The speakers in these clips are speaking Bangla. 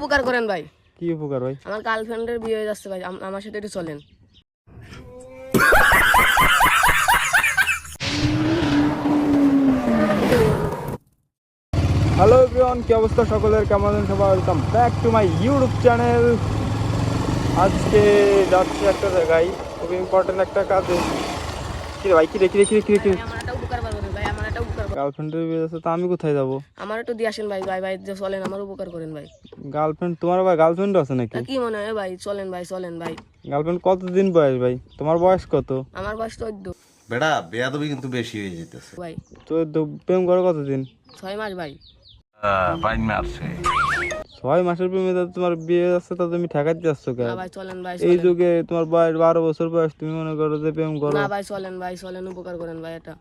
উপকার করেন ভাই। কি উপকার ভাই? আমার গার্লফ্রেন্ডের বিয়ে হয়ে যাচ্ছে ভাই আম- আমার সাথে একটু চলেন। হ্যালো এভরিওয়ান কি অবস্থা সকলের? কেমন আছেন সবাই? Welcome back to my YouTube channel আজকে যাচ্ছি একটা জায়গায় খুবই ইম্পর্টেন্ট একটা কাজে। কি ভাই কি রে কি রে কি রে কি রে কি রে ভাই, আমার একটা উপকার করবেন ভাই আমার একটা উপকার করবেন। গার্লফ্রেন্ডের বিয়ে আছে তো আমি কোথায় যাব? আমার একটু দিয়ে আসেন ভাই ভাই ভাই চলেন আমার উপকার করেন ভাই। গার্লফ্রেন্ড তোমার ভাই গার্লফ্রেন্ড আছে নাকি? কি মনে হয় ভাই? চলেন ভাই চলেন ভাই। গার্লফ্রেন্ড কতদিন বয়স ভাই? তোমার বয়স কত? আমার বয়স চোদ্দ। বেটা বেয়াদবি কিন্তু বেশি হয়ে যেতেছে। ভাই। চোদ্দ প্রেম করো কতদিন? ছয় মাস ভাই। ছয় মাসের প্রেমে তো তোমার বিয়ে আছে তো তুমি ঠেকাতে যাচ্ছ কেন? চলেন ভাই এই যুগে তোমার বয়স বারো বছর বয়স তুমি মনে করো যে প্রেম করো। না ভাই চলেন ভাই চলেন উপকার করেন ভাই এটা।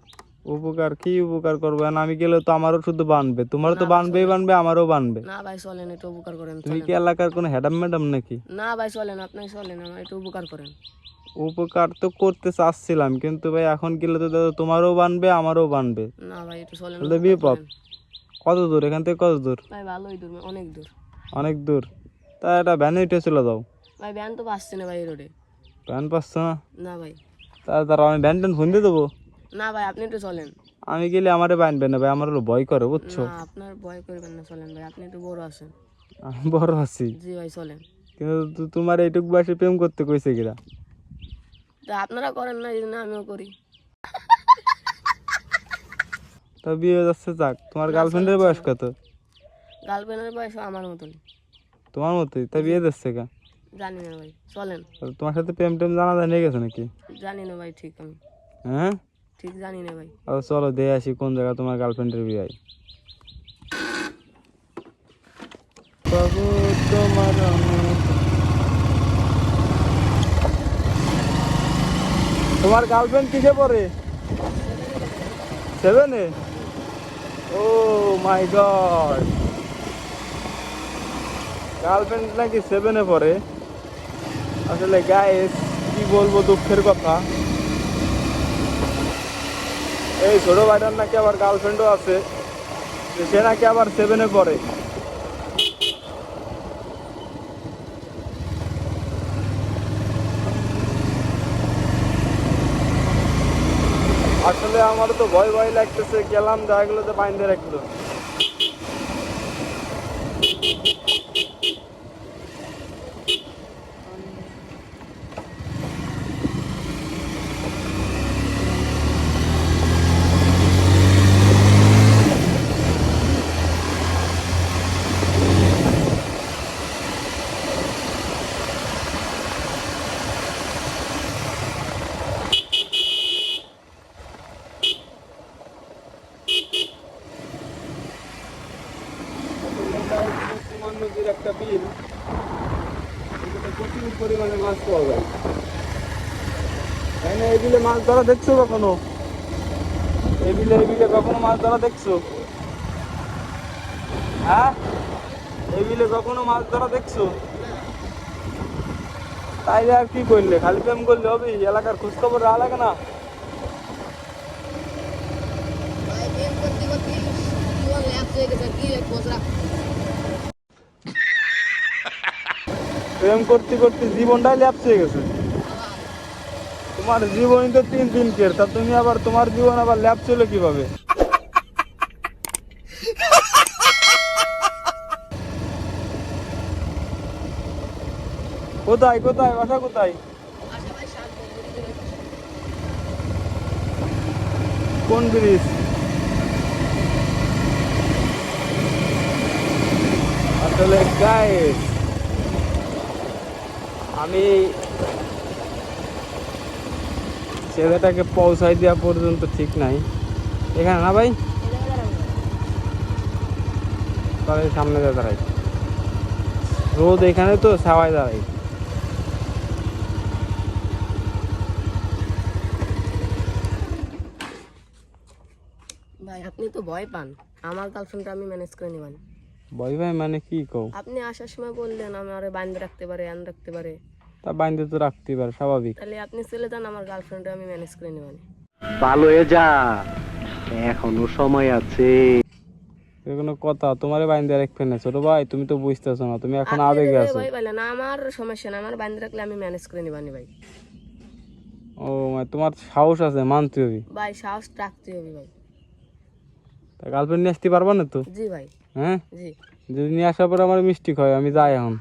উপকার কি উপকার করব? আমি গেলে তো আমারও শুধু বানবে। তোমারও তো বানবেই বানবে আমারও বানবে। না ভাই চলেন একটু উপকার করেন তুমি কি এলাকার কোনো হ্যাডাম ম্যাডাম নাকি? না ভাই চলেন আপনি চলেন আমার একটু উপকার করেন। উপকার তো করতে চাচ্ছিলাম কিন্তু ভাই এখন গেলে তো দাদা তোমারও বানবে আমারও বানবে। না ভাই একটু চলেন তাহলে বিপদ। কত দূর? এখান থেকে কত দূর? ভাই ভালোই দূর অনেক দূর। অনেক দূর। তা একটা ভ্যানে উঠে চলে যাও। ভাই ভ্যান তো পাচ্ছে না ভাই রোডে ভ্যান পাচ্ছ না? না ভাই। তা তারা আমি ভ্যান ট্যান ফোন দিয়ে দেবো? না ভাই আপনি একটু চলেন। আমি গেলে আমারে বানবে না ভাই আমার হলো ভয় করে বুঝছ? না আপনার ভয় করবেন না চলেন ভাই আপনি একটু বড় আছেন। আমি বড় আছি। জি ভাই চলেন। কিন্তু তোমার এইটুক বয়সে প্রেম করতে কইছে কিরা? তা আপনারা করেন না এই জন্য আমিও করি। তা বিয়ে যাচ্ছে যাক তোমার গার্লফ্রেন্ডের বয়স কত? গার্লফ্রেন্ডের বয়স আমার মতন তোমার মতোই? তা বিয়ে দিচ্ছে কা জানি না ভাই চলেন। তোমার সাথে প্রেম টেম জানা যায় নিয়ে গেছে নাকি? জানি না ভাই ঠিক আমি। হ্যাঁ? ঠিক জানি না ভাই। আর চলো, দিয়ে আসি কোন জায়গা তোমার গার্লফ্রেন্ডের বিয়ে। বাবু, তোমার তোমার গার্লফ্রেন্ড কিসে পড়ে? সেভেনে ও মাই গড গার্লফ্রেন্ড নাকি সেভেনে পড়ে? আসলে গাইস কি বলব দুঃখের কথা। এই ছোট ভাইটার নাকি আবার গার্লফ্রেন্ডও আছে। সে নাকি আবার সেভেনে পড়ে। আসলে আমার তো ভয় ভয় লাগতেছে, গেলাম, দেখা গেলো তো বাইন্দে রাখল সুমান নদীর একটা বিল প্রচুর পরিমাণে মাছ পাওয়া যায়। তাই না, এই বিলে মাছ ধরা দেখছ কখনো? এই বিলে এই বিলে কখনো মাছ ধরা দেখছ? হ্যাঁ? এই বিলে কখনো মাছ ধরা দেখছ? তাইলে আর কি করলে? খালি প্রেম করলে হবে এলাকার খোঁজখবর রাখা লাগে না। প্রেম করতে করতে জীবনটাই ল্যাপস গেছে। তোমার জীবনই তো তিন দিন কের তা তুমি আবার তোমার জীবন আবার ল্যাপস হলো কীভাবে? কোথায় কোথায়, বাসা কোথায়? কোন ব্রিজ? আসলে গাইস আমি ছেলেটাকে পৌঁছাই দেওয়া পর্যন্ত ঠিক নাই। এখানে না ভাই? তাহলে সামনে দাঁড়াই। রোদ এখানে তো ছাওয়ায় দাঁড়াই। ভাই, আপনি তো ভয় পান। আমার গার্লফ্রেন্ডটা আমি ম্যানেজ করে নেবেন। ভয় ভাই মানে কি কও? আপনি আসার সময় বললেন আমার বান্ধে রাখতে পারে এন রাখতে পারে। তা বান্ধে তো রাখতে পারে স্বাভাবিক। তাহলে আপনি চলে যান আমার গার্লফ্রেন্ড আমি ম্যানেজ করে নেব। ভালো হয়ে যা। এখনও সময় আছে। কোনো কথা তোমারে বাইন্দে রাখবে না ছোট ভাই তুমি তো বুঝতেছো না তুমি এখন আবেগে আছো। ভাই বলে না আমার সমস্যা না আমার বাইন্দে রাখলে আমি ম্যানেজ করে নিবানি ভাই। ও তোমার সাহস আছে মানতে হবে। ভাই সাহস রাখতে হবে ভাই। তা গার্লফ্রেন্ড নিয়ে আসতে পারবা না তো? জি ভাই। হ্যাঁ? জি। যদি নিয়ে আসার পর আমার মিষ্টি খায় আমি যাই এখন।